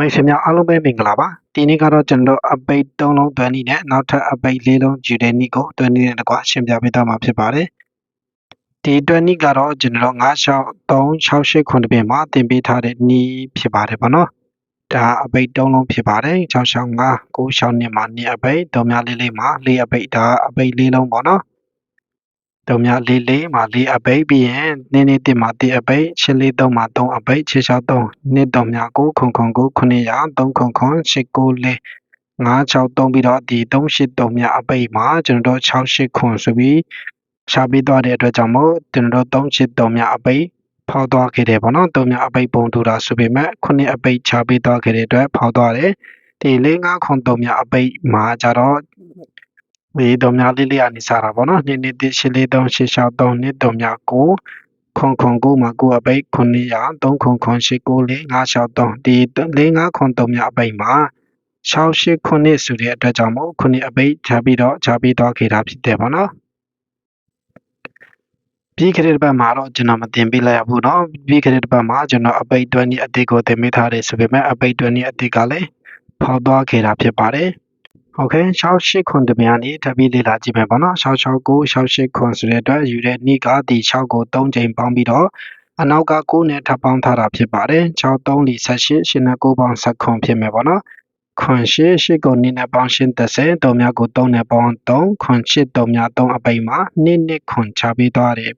မိတ်ဆွေများအားလုံးပဲမင်္ဂလာပါဒီနေ့ကတော့ကျွန်တော်အပိတ်၃လုံးတွဲနည်းနဲ့နောက်ထပ်အပိတ်၄လုံးယူတဲ့နည်းကိုတွဲနည်းနဲ့တကွရှင်းပြပေးသွားမှာဖြစ်ပါတယ်ဒီတွဲနည်းကတော့ကျွန်တော်9636ခုနှစ်ပြင်မှာသင်ပေးထားတဲ့နည်းဖြစ်ပါတယ်ဗောနော်ဒါအပိတ်၃လုံးဖြစ်ပါတယ်665 96နှစ်မှာနှစ်အပိတ်၃များလေးလေးမှာ၄အပိတ်ဒါအပိတ်၄လုံးဗောနော် တုံမြလေးလေးမှာလေးအပိတ်ပြီးရင်နင်းနေတစ်မှာတစ်အပိတ်ရှစ်လေးသုံးမှာသုံးအပိတ်ခြေလျှောက်သုံးနှစ်တုံမြကိုခုံခုံကို900သုံးခုံခုံရှစ်ကိုလေး96သုံးပြီးတော့ဒီ38တုံမြအပိတ်မှာကျွန်တော်တို့68ခွန်ဆိုပြီးရှားပေးသွားတဲ့အတွက်ကြောင့်မို့ကျွန်တော်တို့38တုံမြအပိတ်ဖောက်သွားခဲ့တယ်ပေါ့နော်တုံမြအပိတ်ပုံတူတာဆိုပေမဲ့ခုနှစ်အပိတ်ချပေးသွားခဲ့တဲ့အတွက်ဖောက်သွားတယ်ဒီ၄၅ခွန်တုံမြအပိတ်မှာကြတော့ ဒီတုံများလေးလေးကနေစားတာပေါ့နော်နှစ်နှစ်တစ်ရှစ်လေးသုံးရှစ်ရှောက်သုံးနှစ်တုံများကိုခွန်ခွန်ကိုမှာကိုအပိတ်900 3ခွန်ခွန်8ကိုလေး9ရှောက်သုံးဒီ၄၅ခွန်တုံများအပိတ်မှာ6 8ခုနှစ်ဆိုတဲ့အတွက်ကြောင့်မို့ခုနှစ်အပိတ်ချပြီးတော့ချပြီးတော့ခေတာဖြစ်တယ်ပေါ့နော်ပြီးခဲ့တဲ့ဘက်မှာတော့ကျွန်တော်မတင်ပေးလိုက်ရဘူးเนาะပြီးခဲ့တဲ့ဘက်မှာကျွန်တော်အပိတ်20အတိတ်ကိုတင်ပေးထားတယ်ဆိုပေမဲ့အပိတ်20အတိတ်ကလည်းဖောက်သွားခဲ့တာဖြစ်ပါတယ် โอเค68ခွန်တမြန်နေထပ်ပြီးလေ့လာကြည့်မယ်ပေါ့နော်669 68ခွန်ဆိုတဲ့အတွက်ယူတဲ့နေ့ကဒီ6ကို3ချိန်ပေါင်းပြီးတော့အနောက်က9နဲ့ထပ်ပေါင်းထားတာဖြစ်ပါတယ်63လီ78 8နဲ့9ပေါင်း10ခွန်ဖြစ်မယ်ပေါ့နော်ခွန်8 8ကို2နဲ့ပေါင်းရှင်း30တုံများကို3နဲ့ပေါင်း3ခွန်8တုံများ3အပိတ်မှာ2နှစ်ခွန်ချပေးသွားတယ်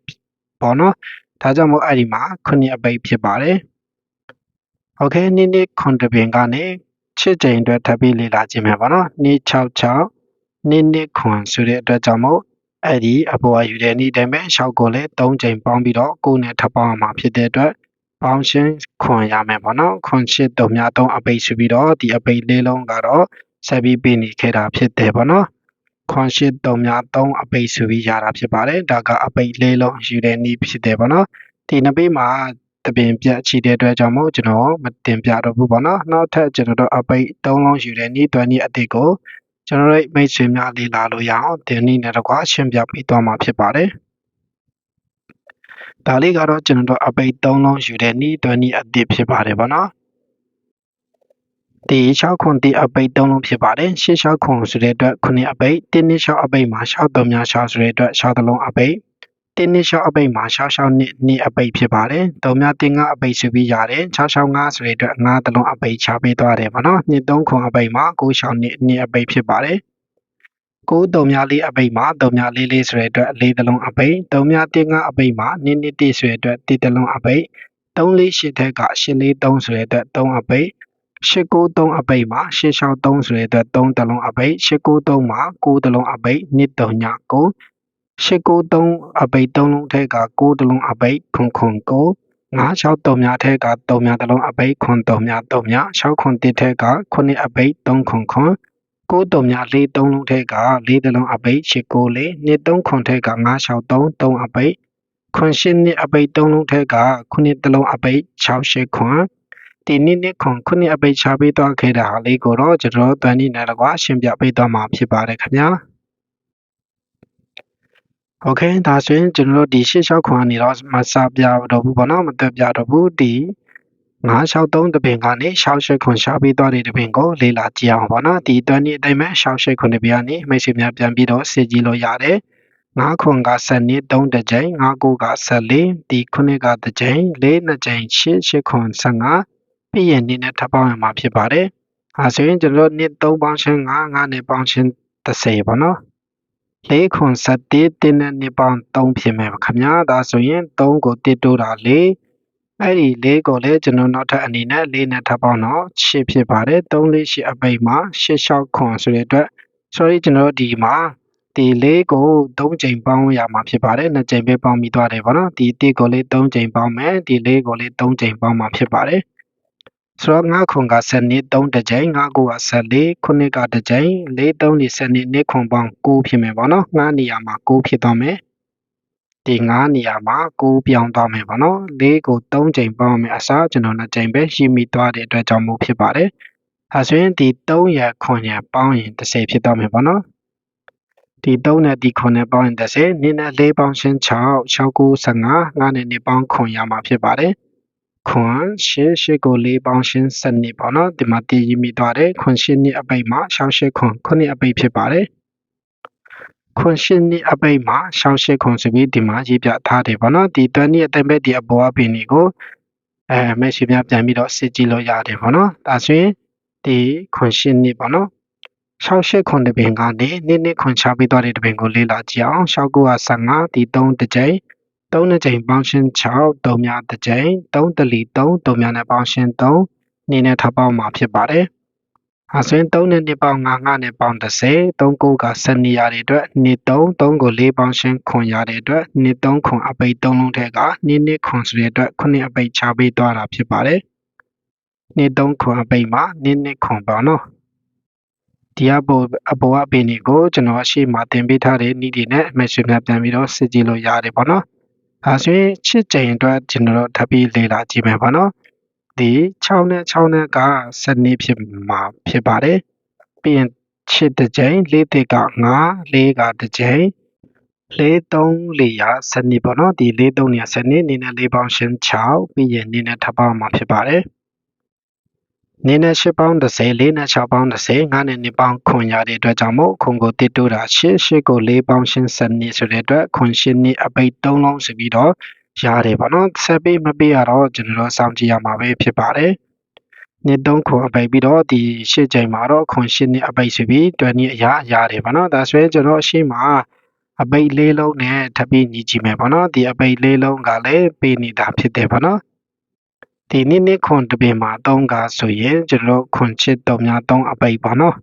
ပေါ့နော်ဒါကြောင့်မို့အဲ့ဒီမှာ9အပိတ်ဖြစ်ပါတယ်โอเค2နှစ်ခွန်တပင်ကနေ ချစ်ကြိမ်အတွက်ထပ်ပြီးလေ့လာကြည့်မယ်ပေါ့နော်266နှစ်နှစ်ခွန်ဆိုတဲ့အတွက်ကြောင့်မို့အဲ့ဒီအပေါ်အယူတဲ့နေ့တိုင်းပဲရှောက်ကိုလည်း3ကြိမ်ပေါင်းပြီးတော့ကိုယ်နဲ့ထပ်ပေါင်းအောင်မှာဖြစ်တဲ့အတွက်ပေါင်းရှင်းခွန်ရမယ်ပေါ့နော်ခွန်ရှစ်တုံများ3အပိတ်ဆိုပြီးတော့ဒီအပိတ်လေးလုံးကတော့ဆက်ပြီးပေးနေခဲ့တာဖြစ်တယ်ပေါ့နော်ခွန်ရှစ်တုံများ3အပိတ်ဆိုပြီးရတာဖြစ်ပါတယ်ဒါကအပိတ်လေးလုံးယူတဲ့နေ့ဖြစ်တယ်ပေါ့နော်ဒီနှစ်ပိတ်မှာ တပင်ပြတ်ချီတဲ့အတွက်ကြောင့်မို့ကျွန်တော်မတင်ပြတော့ဘူးပေါ့နော်နောက်ထပ်ကျွန်တော်တို့အပိတ်၃လုံးယူတဲ့နေ့တွဲနေ့အတိတ်ကိုကျွန်တော်တို့မိတ်ဆွေများလေ့လာလို့ရအောင်ဒီနေ့နဲ့တကွာရှင်းပြပေးသွားမှာဖြစ်ပါတယ်ဒါလေးကတော့ကျွန်တော်တို့အပိတ်၃လုံးယူတဲ့နေ့တွဲနေ့အတိတ်ဖြစ်ပါတယ်ပေါ့နော်ဒီ6ခွန်တီအပိတ်3လုံးဖြစ်ပါတယ်ရှင်း6ခွန်ဆိုတဲ့အတွက်ခုနှစ်အပိတ်တင်းနှစ်6အပိတ်မှာ6သုံးများ6ဆိုတဲ့အတွက်6သလုံးအပိတ် တင်းနှစ်6အပိတ်မှာ6 6နှစ်နှစ်အပိတ်ဖြစ်ပါတယ်သုံးများတင်း9အပိတ်ဆိုပြီးရတယ်6 6 5ဆိုတဲ့အတွက်9သလုံးအပိတ်ချပေးသွားတယ်ပေါ့နော်နှစ်3ခွန်အပိတ်မှာ9 6နှစ်နှစ်အပိတ်ဖြစ်ပါတယ်ကိုတုံများလေးအပိတ်မှာတုံများလေးလေးဆိုတဲ့အတွက် လေးတလုံးအပိတ်တုံများတင်း9အပိတ်မှာနှစ်နှစ်တိဆိုတဲ့အတွက်တိတလုံးအပိတ်3လေး8ထက်က8လေး3ဆိုတဲ့အတွက်3အပိတ်893အပိတ်မှာ863ဆိုတဲ့အတွက်3တလုံးအပိတ်893မှာ9တလုံးအပိတ်2 3ည9 893အပိတ်3လုံးထဲက9တလုံးအပိတ်ခွန်ခွန်9 963များထဲက3များတလုံးအပိတ်ခွန်3များ3များ6ခွန်1ထဲက9အပိတ်3ခွန်ခွန်9 3များ4 3လုံးထဲက4တလုံးအပိတ်894 2 3ခွန်ထဲက963 3အပိတ်ခွန်8နှစ်အပိတ်3လုံးထဲက9တလုံးအပိတ်68ခွန်ဒီနေ့နှစ်ခွန်ခုနှစ်အပိတ်ချပေးသွားခဲ့တာလေးကိုတော့ကျွန်တော်တို့တန်နီနဲ့တကွာရှင်းပြပေးသွားမှာဖြစ်ပါတယ်ခင်ဗျာ โอเคဒါဆိုရင်ကျွန်တော်တို့ဒီ86ခွန်ကနေတော့မစပြတော့ဘူးပေါ့နော်မတက်ပြတော့ဘူးဒီ963တပင်ကနေ68ခွန်ရှာပေးသွားတဲ့တပင်ကိုလေ့လာကြည့်အောင်ပေါ့နော်ဒီတွန်းနေ့အတိုင်းပဲ68ခွန်တပင်ကနေမိတ်ဆွေများပြန်ပြီးတော့စစ်ကြည့်လို့ရတယ်9ခွန်က7နှစ်3တကြိမ်9ကိုက14ဒီခုနှစ်ကတကြိမ်4နှစ်ကြိမ်8 8ခွန်15ပြီးရင်နေ့နဲ့ထပ်ပေါင်းရမှာဖြစ်ပါတယ်။အဲဆိုရင်ကျွန်တော်နှစ်3ပေါင်းချင်း9 9နဲ့ပေါင်းချင်း30ပေါ့နော်။ 4ခွန်7တင်းနဲ့နှစ်ပေါင်း3ဖြစ်မယ်ခင်ဗျာ။ဒါဆိုရင်3ကိုတစ်တိုးတာ4အဲ့ဒီ4ကိုလည်းကျွန်တော်နောက်ထပ်အနေနဲ့4နဲ့ထပ်ပေါင်းတော့8ဖြစ်ပါတယ်3 4 8အပိတ်မှာ8 6ခွန်ဆိုတဲ့အတွက် sorry ကျွန်တော်ဒီမှာဒီလေးကို3ချိန်ပေါင်းရမှာဖြစ်ပါတယ်2ချိန်ပဲပေါင်းပြီးသွားတယ်ဗောနော်ဒီ1ကိုလေး3ချိန်ပေါင်းမယ်ဒီလေးကိုလေး3ချိန်ပေါင်းမှာဖြစ်ပါတယ် ဆိုတော့9ခွန်က7နှစ်3တစ်ကြိမ်9ကိုက14ခုနှစ်ကတစ်ကြိမ်4 3နေ7နှစ်နှစ်ခွန်ပေါင်း9ဖြစ်မယ်ပေါ့နော်9နေရာမှာ9ဖြစ်သွားမယ်ဒီ9နေရာမှာ9ပြောင်းသွားမယ်ပေါ့နော်4ကို3ကြိမ်ပေါင်းမယ်အစားကျွန်တော်2ကြိမ်ပဲရှိမိသွားတဲ့အတွက်ကြောင့်မို့ဖြစ်ပါတယ်အဲဆိုရင်ဒီ3ရခွန်ရပေါင်းရင်30ဖြစ်သွားမယ်ပေါ့နော်ဒီ3နဲ့ဒီ9နဲ့ပေါင်းရင်30နင်းနဲ့4ပေါင်းရှင်း6 6 9 15 9နဲ့2ပေါင်းခွန်ရမှာဖြစ်ပါတယ် ခွန်ရှေ့ရှေ့ကို၄ပေါင်းရှင်းစနစ်ပေါ့နော်ဒီမှာတည်ရမိသွားတယ်ခွန်ရှင်းနှစ်အပိတ်မှာရှောင်းရှစ်ခွန်ခုနှစ်အပိတ်ဖြစ်ပါတယ်ခွန်ရှင်းနှစ်အပိတ်မှာရှောင်းရှစ်ခွန်ဆိုပြီးဒီမှာရေးပြထားတယ်ပေါ့နော်ဒီတွန်းနှစ်အတိတ်ပဲဒီအပေါ်အပင်တွေကိုအဲမဲ့ရှိများပြန်ပြီးတော့စစ်ကြည့်လို့ရတယ်ပေါ့နော်ဒါဆိုရင်ဒီခွန်ရှင်းနှစ်ပေါ့နော်ရှောင်းရှစ်ခွန်တပင်ကနေနှစ်နှစ်ခွန်ချပြီးသွားတဲ့တပင်ကိုလေ့လာကြည့်အောင်ရှောက်ကူက15ဒီ3တစ်ကြိမ် 3နှစ်ကြိမ်ပေါင်းရှင်း6တုံများတစ်ကြိမ်3တလီ3တုံများနဲ့ပေါင်းရှင်း3နည်းနဲ့ထပ်ပေါင်းမှာဖြစ်ပါတယ်။အဆွင်း3နဲ့2ပေါင်း9ငါနဲ့ပေါင်း30 3ကိုကစနေရတဲ့အတွက်2 3 3ကို4ပေါင်းရှင်းခွန်ရတဲ့အတွက်2 3ခွန်အပိတ်3လုံးထဲက2နှစ်ခွန်ဆိုတဲ့အတွက်9အပိတ်ချပေးသွားတာဖြစ်ပါတယ်။2 3ခွန်အပိတ်မှာ2နှစ်ခွန်ပေါ့နော်။ဒီအပေါ်အပေါ်အပင်တွေကိုကျွန်တော်အရှိမတင်ပေးထားတဲ့ဤတွေနဲ့မက်ဆေ့များပြန်ပြီးတော့စစ်ကြည့်လို့ရတယ်ပေါ့နော်။ ဒါဆိုရင်ချစ်ကြိမ်အတွက်ကျွန်တော်တို့ထပ်ပြီးလေ့လာကြည့်မယ်ပေါ့နော်။ဒီ6နဲ့6နဲ့ကစနေဖြစ်မှာဖြစ်ပါတယ်။ပြီးရင်ချစ်တစ်ကြိမ်လေးတစ်က9လေးကတစ်ကြိမ်လေး3လေးရစနေပေါ့နော်ဒီလေး3နေရစနေနေနဲ့လေးပေါင်းရှင်း6ပြီးရင်နေနဲ့ထပ်ပေါင်းမှာဖြစ်ပါတယ်။ နေနဲ့8ပေါင်း30 4နဲ့6ပေါင်း30 9နဲ့2ပေါင်းခွန်ရတဲ့အတွက်ကြောင့်မို့ခွန်ကိုတစ်တိုးတာ8 8ကို4ပေါင်းရှင်းစနစ်ဆိုတဲ့အတွက်ခွန်ရှင်းနှစ်အပိတ်3လုံးဆိုပြီးတော့ရတယ်ပေါ့နော်ဆက်ပြီးမပေးရတော့ကျွန်တော်တို့စောင့်ကြည့်ရမှာပဲဖြစ်ပါတယ်နှစ်3ခွန်အပိတ်ပြီးတော့ဒီ8ချိန်မှာတော့ခွန်ရှင်းနှစ်အပိတ်ဆိုပြီးတွယ်နှစ်အရာရတယ်ပေါ့နော်ဒါဆိုရင်ကျွန်တော်အရှိမအပိတ်လေးလုံးနဲ့ထပ်ပြီးညီကြည့်မယ်ပေါ့နော်ဒီအပိတ်လေးလုံးကလည်းပေးနေတာဖြစ်တယ်ပေါ့နော် ဒီနေ့နေ့ခွန်တပင်မှာ3ကဆိုရင်ကျွန်တော်ခွန်ချစ်တုံများ3အပိတ်ပါနော်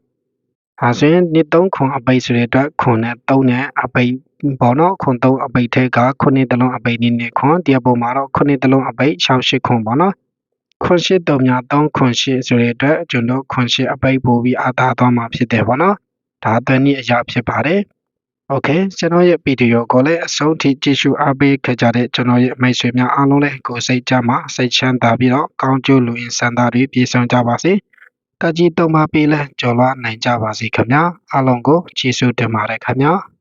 အဲဆိုရင်နေ့3ခွန်အပိတ်ဆိုတဲ့အတွက်ခွန်နဲ့3နဲ့အပိတ်ပေါ့နော်ခွန်3အပိတ်ထဲကခုနှစ်တလုံးအပိတ်နေ့နေ့ခွန်ဒီအပေါ်မှာတော့ခုနှစ်တလုံးအပိတ်68ခွန်ပေါ့နော်ခွန်ရှိတုံများ3ခွန်ရှိဆိုတဲ့အတွက်ကျွန်တော်ခွန်ရှိအပိတ်ပို့ပြီးအာသာသွားမှာဖြစ်တယ်ပေါ့နော်ဒါအသွင်နည်းအရာဖြစ်ပါတယ် โอเคကျွန်တော်ရဲ့ဗီဒီယိုကိုလည်းအဆုံးထိကြည့်ရှုအားပေးခဲ့ကြတဲ့ကျွန်တော်ရဲ့မိတ်ဆွေများအားလုံးလည်းကိုယ်စိတ်ကြမ်းမှစိတ်ချမ်းသာပြီးတော့ကောင်းကျိုးလူရင်းစံသားတွေပြည့်စုံကြပါစေ။ကကြီးတုံးမပေးလဲကြော်လွှားနိုင်ကြပါစေခင်ဗျာ။အားလုံးကိုကျေးဇူးတင်ပါတယ်ခင်ဗျာ။